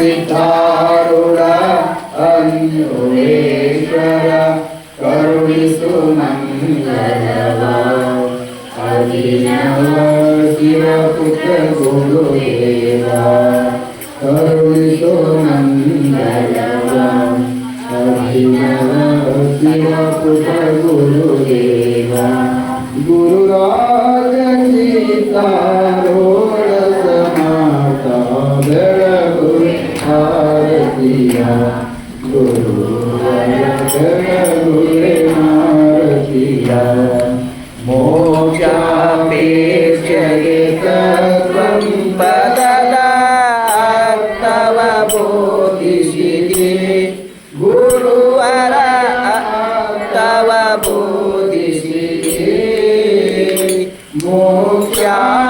ಸಿದ್ಧಾರೂಢ ಅನ್ವೇಶ್ವರ ಕರುಣಿಸು ಮಂಗಲವ ಅಭಿನವ ಶಿವ ಪುತ್ರ ಗುರುದೇವ ಕರುಣಿಸು ಮಂಗಲವ ಅಭಿನವ ಶಿವ ಪುತ್ರ ಗುರುದೇವ ಗುರುರಾಜ ಸೀತಾರೋಢ ಭಾರತೀಯ ಗುರುವರ ಬೆಳಗುರೆ ಮಾರತೀಯ ಮೋಕ್ಷಾಪೇಕ್ಷೆಗೆ ತತ್ವಂ ಪದದ ತವ ಬೋಧಿಸಿದೆ ಗುರುವರ ತವ ಬೋಧಿಸಿದೆ ಮೋಕ್ಷಾಮನ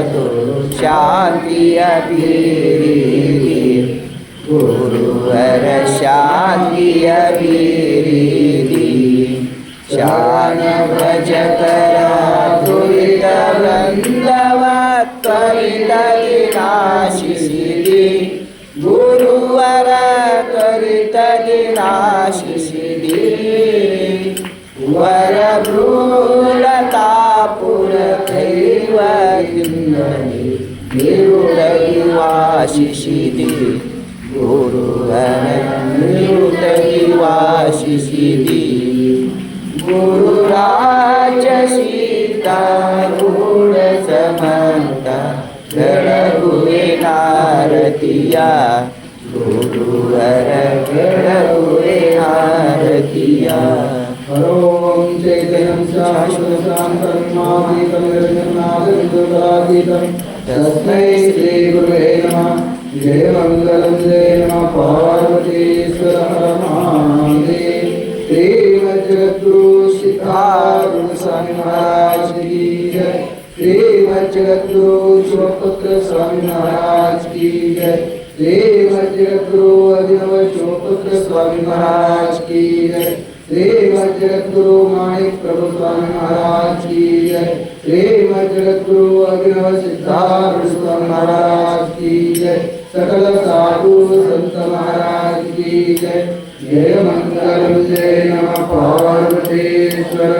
जगतो शान्ति अभिरीति गुरुवर शान्ति अभिरीति शानभजकर त्वरितदिनाशिषिति गुरुवर त्वरितदिनाशिषिति वरभ्रू निरुतगिवाशिषिति गुरुहर निरुतगिवाशिषिति गुरुराज सीता गुणसमन्ता गणगुहे नारतिया गुरुहर गणगुहे नारतिया चैतन्यं शाश्वतां करुणातीतं रजनागतरातीतं महाराज की जय स्वामी महाराज की जय श्रीमज्जगद्गुरु स्वामी महाराज की जय श्री माणिक प्रभु स्वामी महाराज की जय। श्री जगत गुरु अभिनव सिद्धार्थ स्वामी महाराज की जय। सकल साधु संत महाराज की जय। जय मंगल जय नम। पार्वतेश्वर